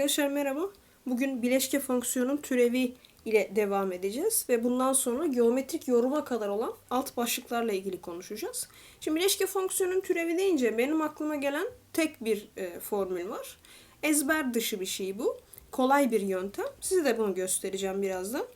Arkadaşlar merhaba. Bugün bileşke fonksiyonun türevi ile devam edeceğiz ve bundan sonra geometrik yoruma kadar olan alt başlıklarla ilgili konuşacağız. Şimdi bileşke fonksiyonun türevi deyince benim aklıma gelen tek bir e, formül var. Ezber dışı bir şey bu. Kolay bir yöntem. Size de bunu göstereceğim birazdan.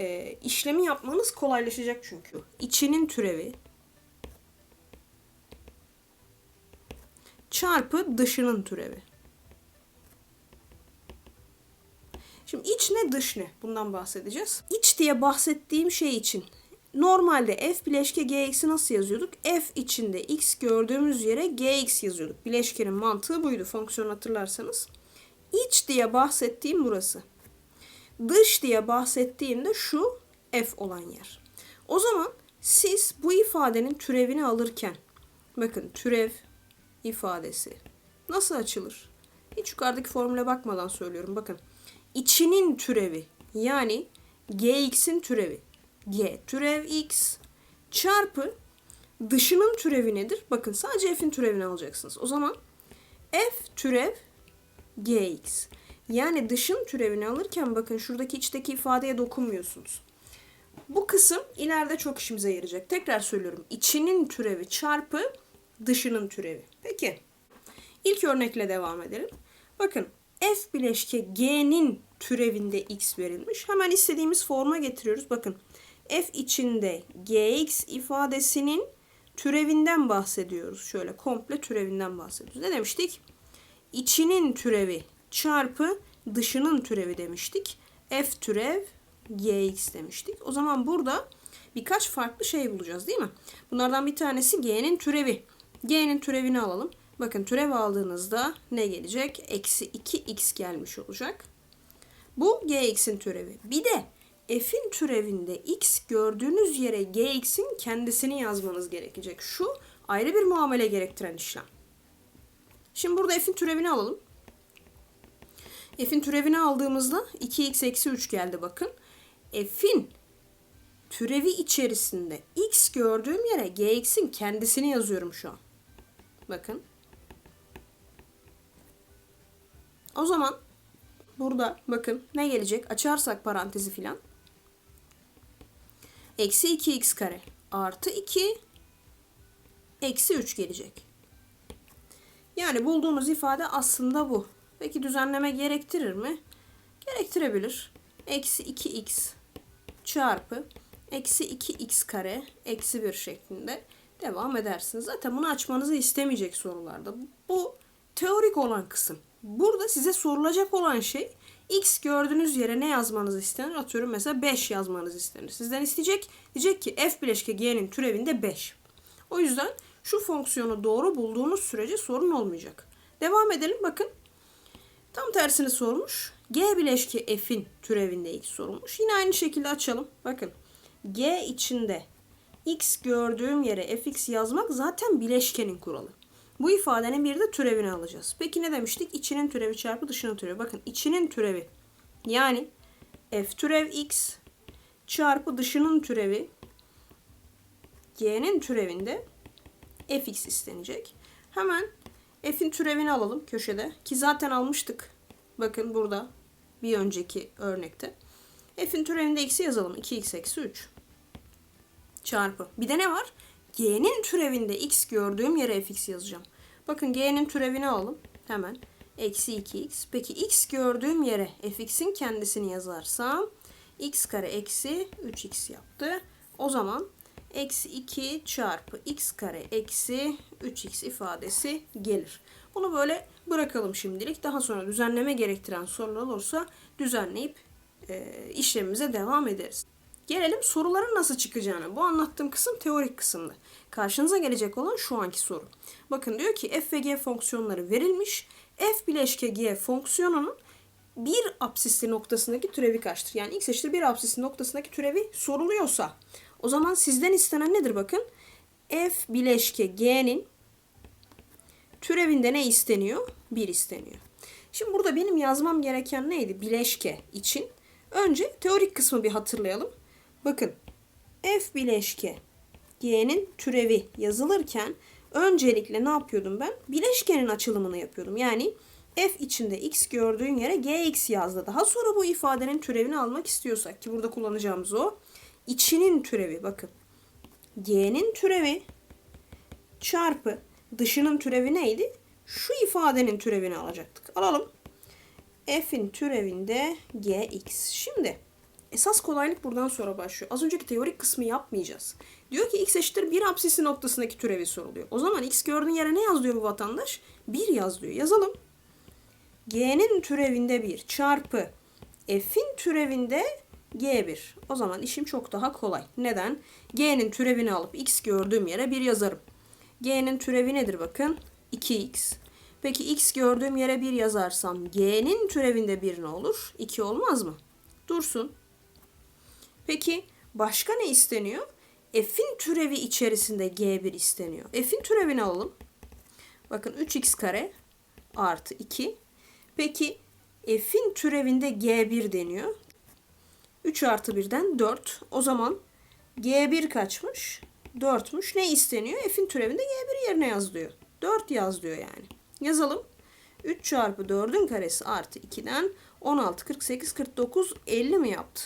E, işlemi yapmanız kolaylaşacak çünkü. İçinin türevi çarpı dışının türevi. Şimdi iç ne dış ne? Bundan bahsedeceğiz. İç diye bahsettiğim şey için normalde f bileşke gx'i nasıl yazıyorduk? f içinde x gördüğümüz yere gx yazıyorduk. Bileşkenin mantığı buydu fonksiyon hatırlarsanız. İç diye bahsettiğim burası. Dış diye bahsettiğimde şu f olan yer. O zaman siz bu ifadenin türevini alırken bakın türev ifadesi nasıl açılır? Hiç yukarıdaki formüle bakmadan söylüyorum. Bakın içinin türevi yani gx'in türevi g türev x çarpı dışının türevi nedir? Bakın sadece f'in türevini alacaksınız. O zaman f türev gx. Yani dışın türevini alırken bakın şuradaki içteki ifadeye dokunmuyorsunuz. Bu kısım ileride çok işimize yarayacak. Tekrar söylüyorum. İçinin türevi çarpı dışının türevi. Peki. İlk örnekle devam edelim. Bakın f bileşke g'nin türevinde x verilmiş. Hemen istediğimiz forma getiriyoruz. Bakın f içinde gx ifadesinin türevinden bahsediyoruz. Şöyle komple türevinden bahsediyoruz. Ne demiştik? İçinin türevi çarpı dışının türevi demiştik. f türev gx demiştik. O zaman burada birkaç farklı şey bulacağız değil mi? Bunlardan bir tanesi g'nin türevi. g'nin türevini alalım. Bakın türev aldığınızda ne gelecek? Eksi 2x gelmiş olacak. Bu gx'in türevi. Bir de f'in türevinde x gördüğünüz yere gx'in kendisini yazmanız gerekecek. Şu ayrı bir muamele gerektiren işlem. Şimdi burada f'in türevini alalım. f'in türevini aldığımızda 2x eksi 3 geldi bakın. f'in türevi içerisinde x gördüğüm yere gx'in kendisini yazıyorum şu an. Bakın. O zaman burada bakın ne gelecek? Açarsak parantezi filan. Eksi 2x kare artı 2 eksi 3 gelecek. Yani bulduğunuz ifade aslında bu. Peki düzenleme gerektirir mi? Gerektirebilir. Eksi 2x çarpı eksi 2x kare eksi 1 şeklinde devam edersiniz. Zaten bunu açmanızı istemeyecek sorularda. Bu teorik olan kısım. Burada size sorulacak olan şey x gördüğünüz yere ne yazmanız istenir? Atıyorum mesela 5 yazmanız istenir. Sizden isteyecek. Diyecek ki f bileşke g'nin türevinde 5. O yüzden şu fonksiyonu doğru bulduğunuz sürece sorun olmayacak. Devam edelim bakın. Tam tersini sormuş. G bileşke f'in türevinde x sorulmuş. Yine aynı şekilde açalım. Bakın. G içinde x gördüğüm yere fx yazmak zaten bileşkenin kuralı. Bu ifadenin bir de türevini alacağız. Peki ne demiştik? İçinin türevi çarpı dışının türevi. Bakın içinin türevi yani f türev x çarpı dışının türevi g'nin türevinde fx istenecek. Hemen f'in türevini alalım köşede ki zaten almıştık. Bakın burada bir önceki örnekte. f'in türevinde x'i yazalım. 2x eksi 3 çarpı. Bir de ne var? G'nin türevinde x gördüğüm yere fx yazacağım. Bakın g'nin türevini alalım. Hemen. Eksi 2x. Peki x gördüğüm yere fx'in kendisini yazarsam x kare eksi 3x yaptı. O zaman eksi 2 çarpı x kare eksi 3x ifadesi gelir. Bunu böyle bırakalım şimdilik. Daha sonra düzenleme gerektiren sorular olursa düzenleyip e, işlemimize devam ederiz. Gelelim soruların nasıl çıkacağına. Bu anlattığım kısım teorik kısımdı. Karşınıza gelecek olan şu anki soru. Bakın diyor ki f ve g fonksiyonları verilmiş. f bileşke g fonksiyonunun bir apsisli noktasındaki türevi kaçtır? Yani x eşittir bir apsisli noktasındaki türevi soruluyorsa o zaman sizden istenen nedir bakın? f bileşke g'nin türevinde ne isteniyor? 1 isteniyor. Şimdi burada benim yazmam gereken neydi? Bileşke için. Önce teorik kısmı bir hatırlayalım. Bakın f bileşke g'nin türevi yazılırken öncelikle ne yapıyordum ben? Bileşkenin açılımını yapıyordum. Yani f içinde x gördüğün yere gx yazdı. Daha sonra bu ifadenin türevini almak istiyorsak ki burada kullanacağımız o içinin türevi bakın. g'nin türevi çarpı dışının türevi neydi? Şu ifadenin türevini alacaktık. Alalım. f'in türevinde gx. Şimdi esas kolaylık buradan sonra başlıyor. Az önceki teorik kısmı yapmayacağız. Diyor ki x eşittir 1 apsisi noktasındaki türevi soruluyor. O zaman x gördüğün yere ne yaz diyor bu vatandaş? 1 yaz diyor. Yazalım. g'nin türevinde 1 çarpı f'in türevinde g1. O zaman işim çok daha kolay. Neden? g'nin türevini alıp x gördüğüm yere 1 yazarım. g'nin türevi nedir bakın? 2x. Peki x gördüğüm yere 1 yazarsam g'nin türevinde 1 ne olur? 2 olmaz mı? Dursun. Peki başka ne isteniyor? F'in türevi içerisinde G1 isteniyor. F'in türevini alalım. Bakın 3x kare artı 2. Peki F'in türevinde G1 deniyor. 3 artı 1'den 4. O zaman G1 kaçmış? 4'müş. Ne isteniyor? F'in türevinde G1 yerine yaz diyor. 4 yaz yani. Yazalım. 3 çarpı 4'ün karesi artı 2'den 16, 48, 49, 50 mi yaptı?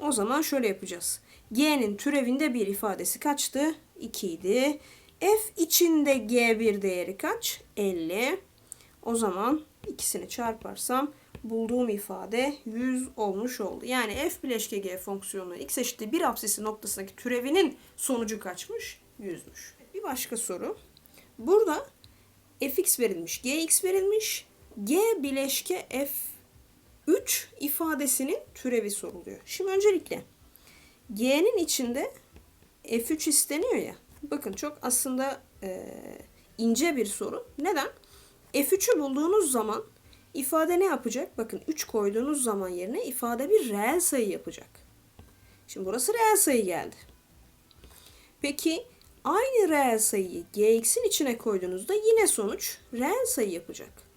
O zaman şöyle yapacağız. G'nin türevinde bir ifadesi kaçtı? 2 idi. F içinde G1 değeri kaç? 50. O zaman ikisini çarparsam bulduğum ifade 100 olmuş oldu. Yani f bileşke g fonksiyonu x eşittir 1 apsisi noktasındaki türevinin sonucu kaçmış? 100'müş. Bir başka soru. Burada fx verilmiş, gx verilmiş. g bileşke f 3 ifadesinin türevi soruluyor. Şimdi öncelikle G'nin içinde F3 isteniyor ya. Bakın çok aslında e, ince bir soru. Neden? F3'ü bulduğunuz zaman ifade ne yapacak? Bakın 3 koyduğunuz zaman yerine ifade bir reel sayı yapacak. Şimdi burası reel sayı geldi. Peki aynı reel sayıyı gx'in içine koyduğunuzda yine sonuç reel sayı yapacak.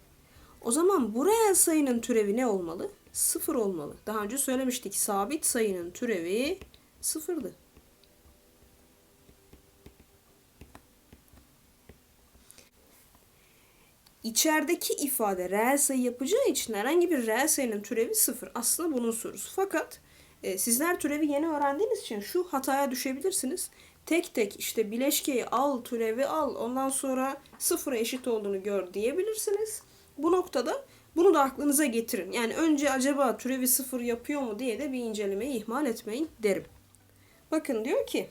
O zaman bu reel sayının türevi ne olmalı? Sıfır olmalı. Daha önce söylemiştik sabit sayının türevi sıfırdı. İçerideki ifade reel sayı yapacağı için herhangi bir reel sayının türevi sıfır. Aslında bunun sorusu. Fakat e, sizler türevi yeni öğrendiğiniz için şu hataya düşebilirsiniz. Tek tek işte bileşkeyi al, türevi al, ondan sonra sıfıra eşit olduğunu gör diyebilirsiniz. Bu noktada bunu da aklınıza getirin. Yani önce acaba türevi sıfır yapıyor mu diye de bir incelemeyi ihmal etmeyin derim. Bakın diyor ki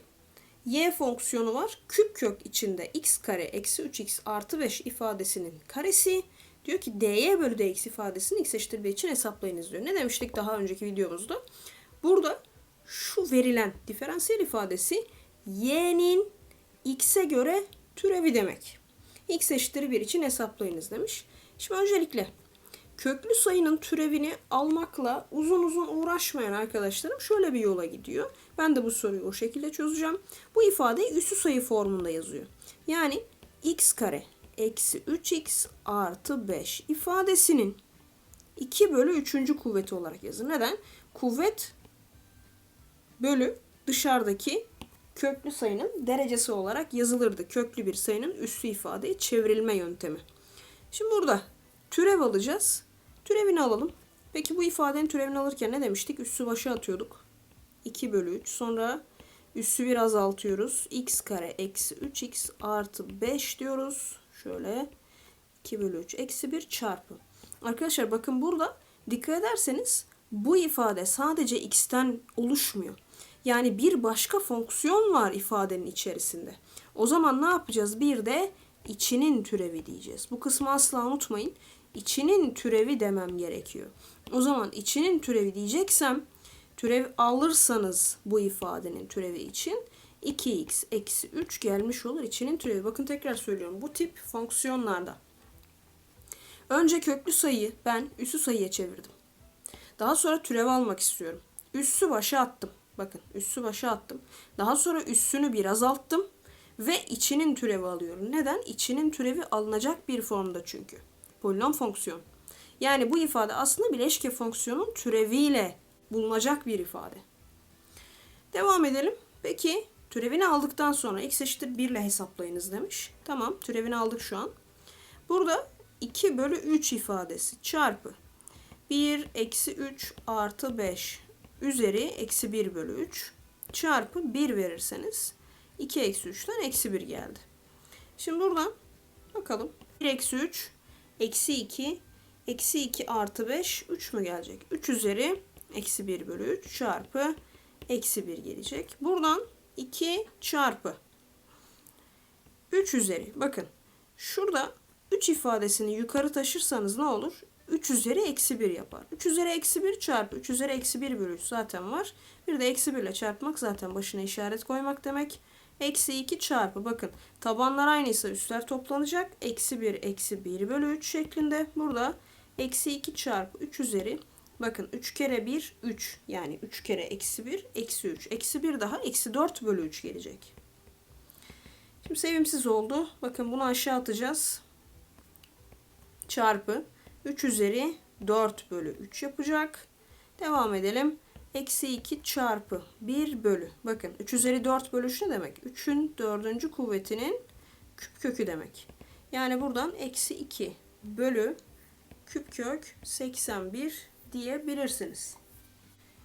y fonksiyonu var. Küp kök içinde x kare eksi 3x artı 5 ifadesinin karesi. Diyor ki dy bölü dx ifadesini x eşittir 1 için hesaplayınız diyor. Ne demiştik daha önceki videomuzda? Burada şu verilen diferansiyel ifadesi y'nin x'e göre türevi demek. x eşittir 1 için hesaplayınız demiş. Şimdi öncelikle köklü sayının türevini almakla uzun uzun uğraşmayan arkadaşlarım şöyle bir yola gidiyor. Ben de bu soruyu o şekilde çözeceğim. Bu ifadeyi üssü sayı formunda yazıyor. Yani x kare eksi 3x artı 5 ifadesinin 2 bölü 3. kuvveti olarak yazın. Neden? Kuvvet bölü dışarıdaki köklü sayının derecesi olarak yazılırdı. Köklü bir sayının üssü ifadeye çevrilme yöntemi. Şimdi burada türev alacağız. Türevini alalım. Peki bu ifadenin türevini alırken ne demiştik? Üssü başa atıyorduk. 2 bölü 3. Sonra üssü bir azaltıyoruz. x kare eksi 3x artı 5 diyoruz. Şöyle 2 bölü 3 eksi 1 çarpı. Arkadaşlar bakın burada dikkat ederseniz bu ifade sadece x'ten oluşmuyor. Yani bir başka fonksiyon var ifadenin içerisinde. O zaman ne yapacağız? Bir de içinin türevi diyeceğiz. Bu kısmı asla unutmayın. İçinin türevi demem gerekiyor. O zaman içinin türevi diyeceksem türev alırsanız bu ifadenin türevi için 2x eksi 3 gelmiş olur. İçinin türevi. Bakın tekrar söylüyorum. Bu tip fonksiyonlarda önce köklü sayıyı ben üssü sayıya çevirdim. Daha sonra türev almak istiyorum. Üssü başa attım. Bakın üssü başa attım. Daha sonra üssünü bir azalttım ve içinin türevi alıyorum. Neden? İçinin türevi alınacak bir formda çünkü. Polinom fonksiyon. Yani bu ifade aslında bileşke fonksiyonun türeviyle bulunacak bir ifade. Devam edelim. Peki türevini aldıktan sonra x eşittir 1 ile hesaplayınız demiş. Tamam türevini aldık şu an. Burada 2 bölü 3 ifadesi çarpı 1 eksi 3 artı 5 üzeri eksi 1 bölü 3 çarpı 1 verirseniz 2 eksi 3'ten eksi 1 geldi. Şimdi buradan bakalım. 1 eksi 3 eksi 2 eksi 2 artı 5 3 mü gelecek? 3 üzeri eksi 1 bölü 3 çarpı eksi 1 gelecek. Buradan 2 çarpı 3 üzeri. Bakın şurada 3 ifadesini yukarı taşırsanız ne olur? 3 üzeri eksi 1 yapar. 3 üzeri eksi 1 çarpı 3 üzeri eksi 1 bölü 3 zaten var. Bir de eksi 1 ile çarpmak zaten başına işaret koymak demek. Eksi 2 çarpı bakın tabanlar aynıysa üstler toplanacak. Eksi 1 eksi 1 bölü 3 şeklinde. Burada eksi 2 çarpı 3 üzeri bakın 3 kere 1 3 yani 3 kere eksi 1 eksi 3. Eksi 1 daha eksi 4 bölü 3 gelecek. Şimdi sevimsiz oldu. Bakın bunu aşağı atacağız. Çarpı 3 üzeri 4 bölü 3 yapacak. Devam edelim. Eksi 2 çarpı 1 bölü. Bakın 3 üzeri 4 bölü 3 ne demek? 3'ün dördüncü kuvvetinin küp kökü demek. Yani buradan eksi 2 bölü küp kök 81 diyebilirsiniz.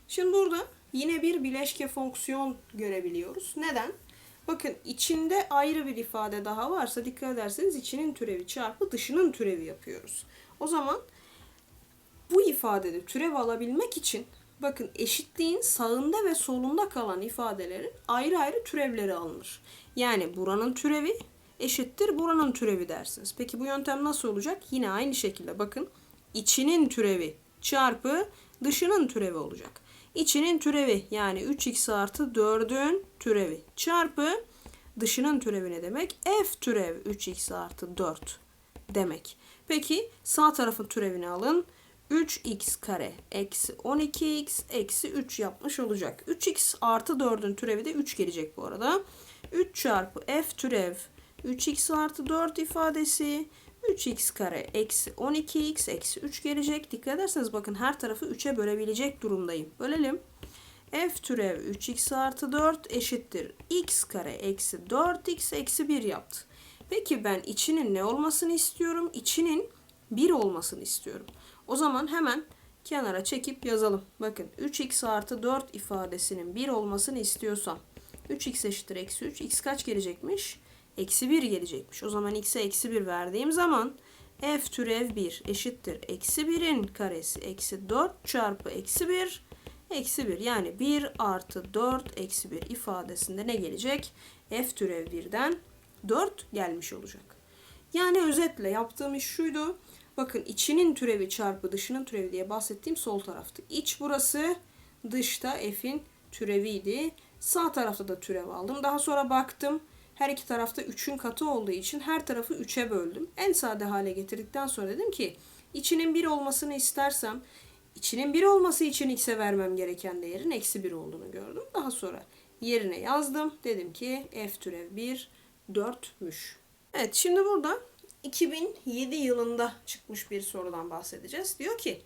Şimdi burada yine bir bileşke fonksiyon görebiliyoruz. Neden? Bakın içinde ayrı bir ifade daha varsa dikkat ederseniz içinin türevi çarpı dışının türevi yapıyoruz. O zaman bu ifadede türev alabilmek için bakın eşitliğin sağında ve solunda kalan ifadelerin ayrı ayrı türevleri alınır. Yani buranın türevi eşittir buranın türevi dersiniz. Peki bu yöntem nasıl olacak? Yine aynı şekilde bakın içinin türevi çarpı dışının türevi olacak. İçinin türevi yani 3x artı 4'ün türevi çarpı dışının türevi ne demek? f türev 3x artı 4 demek. Peki sağ tarafın türevini alın. 3x kare eksi 12x eksi 3 yapmış olacak. 3x artı 4'ün türevi de 3 gelecek bu arada. 3 çarpı f türev 3x artı 4 ifadesi 3x kare eksi 12x eksi 3 gelecek. Dikkat ederseniz bakın her tarafı 3'e bölebilecek durumdayım. Bölelim. f türev 3x artı 4 eşittir. x kare eksi 4x eksi 1 yaptı. Peki ben içinin ne olmasını istiyorum? İçinin 1 olmasını istiyorum. O zaman hemen kenara çekip yazalım. Bakın 3x artı 4 ifadesinin 1 olmasını istiyorsam 3x eşittir eksi 3. x kaç gelecekmiş? Eksi 1 gelecekmiş. O zaman x'e eksi 1 verdiğim zaman f türev 1 eşittir. Eksi 1'in karesi eksi 4 çarpı eksi 1 eksi 1 yani 1 artı 4 eksi 1 ifadesinde ne gelecek? f türev 1'den 4 gelmiş olacak. Yani özetle yaptığım iş şuydu. Bakın içinin türevi çarpı dışının türevi diye bahsettiğim sol taraftı. İç burası dışta f'in türeviydi. Sağ tarafta da türev aldım. Daha sonra baktım. Her iki tarafta 3'ün katı olduğu için her tarafı 3'e böldüm. En sade hale getirdikten sonra dedim ki içinin 1 olmasını istersem içinin 1 olması için x'e vermem gereken değerin eksi 1 olduğunu gördüm. Daha sonra yerine yazdım. Dedim ki f türev 1 4'müş. Evet şimdi burada 2007 yılında çıkmış bir sorudan bahsedeceğiz. Diyor ki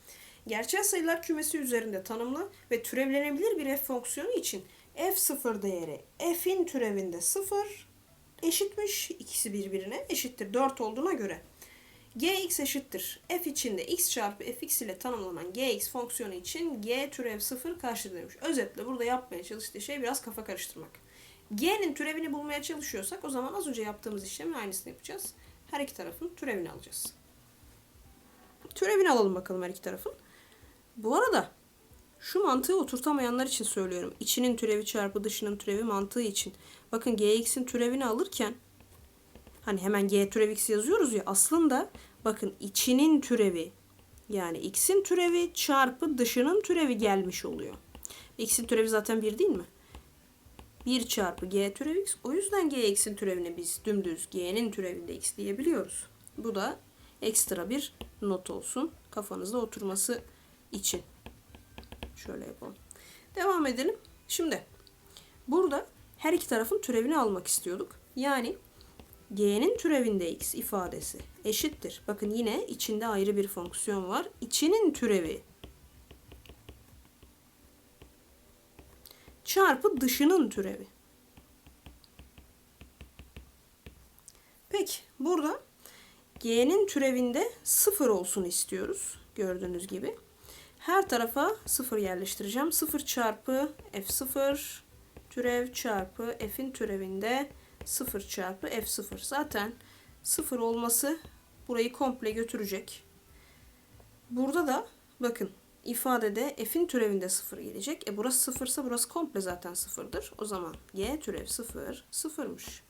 gerçel sayılar kümesi üzerinde tanımlı ve türevlenebilir bir f fonksiyonu için f0 değeri f'in türevinde 0 eşitmiş. ikisi birbirine eşittir 4 olduğuna göre gx eşittir f içinde x çarpı fx ile tanımlanan gx fonksiyonu için g türev 0 karşıdır. Özetle burada yapmaya çalıştığı şey biraz kafa karıştırmak. g'nin türevini bulmaya çalışıyorsak o zaman az önce yaptığımız işlemin aynısını yapacağız. Her iki tarafın türevini alacağız. Türevini alalım bakalım her iki tarafın. Bu arada şu mantığı oturtamayanlar için söylüyorum. İçinin türevi çarpı dışının türevi mantığı için. Bakın gx'in türevini alırken hani hemen g türev x yazıyoruz ya aslında bakın içinin türevi yani x'in türevi çarpı dışının türevi gelmiş oluyor. x'in türevi zaten 1 değil mi? 1 çarpı g türev x. O yüzden gx'in türevini biz dümdüz g'nin türevinde x diyebiliyoruz. Bu da ekstra bir not olsun. Kafanızda oturması için. Şöyle yapalım. Devam edelim. Şimdi burada her iki tarafın türevini almak istiyorduk. Yani g'nin türevinde x ifadesi eşittir. Bakın yine içinde ayrı bir fonksiyon var. İçinin türevi çarpı dışının türevi. Peki burada G'nin türevinde 0 olsun istiyoruz. Gördüğünüz gibi. Her tarafa 0 yerleştireceğim. 0 çarpı F0 türev çarpı F'in türevinde 0 çarpı F0. Zaten 0 olması burayı komple götürecek. Burada da bakın ifadede f'in türevinde 0 gelecek. E burası 0 ise burası komple zaten 0'dır. O zaman g türev 0 sıfırmış.